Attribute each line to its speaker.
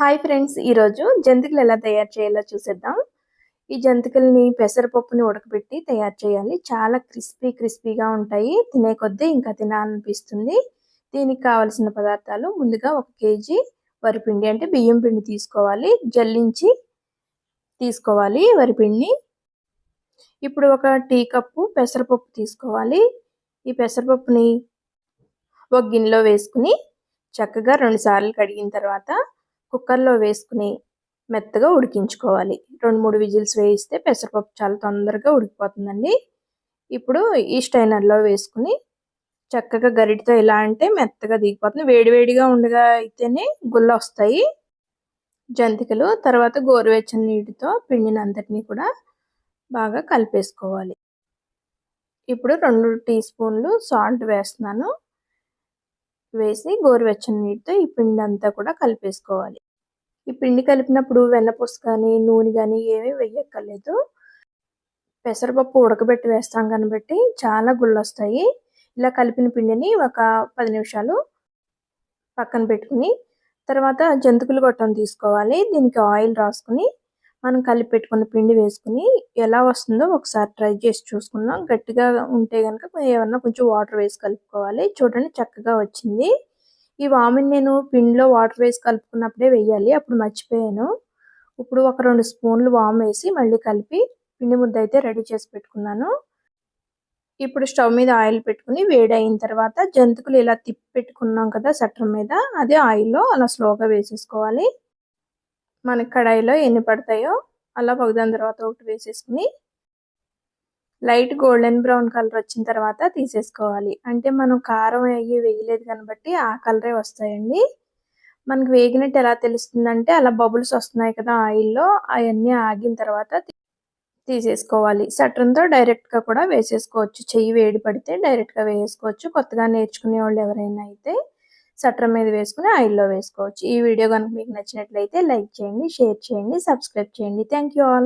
Speaker 1: Hi friends ఈరోజు జంతికలు ఎలా తయారు చేయాలో చూసేద్దాం. ఈ జంతికల్ని పెసరపప్పుని ఉడకబెట్టి తయారు చేయాలి. చాలా క్రిస్పీ క్రిస్పీగా ఉంటాయి. తినే కొద్దీ ఇంకా తినాలనిపిస్తుంది. దీనికి కావలసిన పదార్థాలు ముందుగా ఒక కేజీ వరిపిండి అంటే బియ్యం పిండి తీసుకోవాలి. జల్లించి తీసుకోవాలి వరిపిండిని. ఇప్పుడు ఒక టీ కప్పు పెసరపప్పు తీసుకోవాలి. ఈ పెసరపప్పుని ఒక గిన్నెలో వేసుకుని చక్కగా రెండు సార్లు కడిగిన తర్వాత కుక్కర్లో వేసుకుని మెత్తగా ఉడికించుకోవాలి. రెండు మూడు విజిల్స్ వేయిస్తే పెసరపప్పు చాలా తొందరగా ఉడికిపోతుందండి. ఇప్పుడు ఈ స్టైనర్లో వేసుకుని చక్కగా గరిటితో ఎలా అంటే మెత్తగా దిగిపోతుంది. వేడివేడిగా ఉండగా అయితేనే గుల్ల వస్తాయి. జంతికలు తర్వాత గోరువెచ్చని నీటితో పిండినంతటినీ కూడా బాగా కలిపేసుకోవాలి. ఇప్పుడు రెండు టీ స్పూన్లు సాల్ట్ వేస్తున్నాను. వేసి గోరువెచ్చని నీటితో ఈ పిండి అంతా కూడా కలిపేసుకోవాలి. ఈ పిండి కలిపినప్పుడు వెన్నపూస కానీ నూనె కానీ ఏమీ వేయక్కర్లేదు. పెసరపప్పు ఉడకబెట్టి వేస్తాం కనబట్టి చాలా గుళ్ళొస్తాయి. ఇలా కలిపిన పిండిని ఒక పది నిమిషాలు పక్కన పెట్టుకుని తర్వాత జంతుకులు గొట్టం తీసుకోవాలి. దీనికి ఆయిల్ రాసుకుని మనం కలిపి పెట్టుకున్న పిండి వేసుకుని ఎలా వస్తుందో ఒకసారి ట్రై చేసి చూసుకుందాం. గట్టిగా ఉంటే కనుక ఏమన్నా కొంచెం వాటర్ వేసి కలుపుకోవాలి. చూడండి చక్కగా వచ్చింది. ఈ వామిని నేను పిండిలో వాటర్ వేసి కలుపుకున్నప్పుడే వేయాలి. అప్పుడు మర్చిపోయాను. ఇప్పుడు ఒక రెండు స్పూన్లు వామ్ వేసి మళ్ళీ కలిపి పిండి ముద్ద అయితే రెడీ చేసి పెట్టుకున్నాను. ఇప్పుడు స్టవ్ మీద ఆయిల్ పెట్టుకుని వేడి అయిన తర్వాత జంతుకులు ఇలా తిప్పి పెట్టుకున్నాం కదా సట్రం మీద. అదే ఆయిల్లో అలా స్లోగా వేసేసుకోవాలి. మనకి కడాయిలో ఎన్ని పడతాయో అలా ఒకదాని తర్వాత ఒకటి వేసేసుకుని లైట్ గోల్డెన్ బ్రౌన్ కలర్ వచ్చిన తర్వాత తీసేసుకోవాలి. అంటే మనం కారం అయ్యి వేయలేదు కాబట్టి ఆ కలరే వస్తాయండి. మనకు వేగినట్టు ఎలా తెలుస్తుందంటే అలా బబుల్స్ వస్తున్నాయి కదా ఆయిల్లో అవన్నీ ఆగిన తర్వాత తీసేసుకోవాలి. సటన్తో డైరెక్ట్గా కూడా వేసేసుకోవచ్చు. చెయ్యి వేడి పడితే డైరెక్ట్గా వేసుకోవచ్చు కొత్తగా నేర్చుకునే వాళ్ళు ఎవరైనా అయితే సట్రం మీద వేసుకుని ఆయిల్లో వేసుకోవచ్చు. ఈ వీడియో కనుక మీకు నచ్చినట్లయితే లైక్ చేయండి షేర్ చేయండి సబ్స్క్రైబ్ చేయండి. Thank all.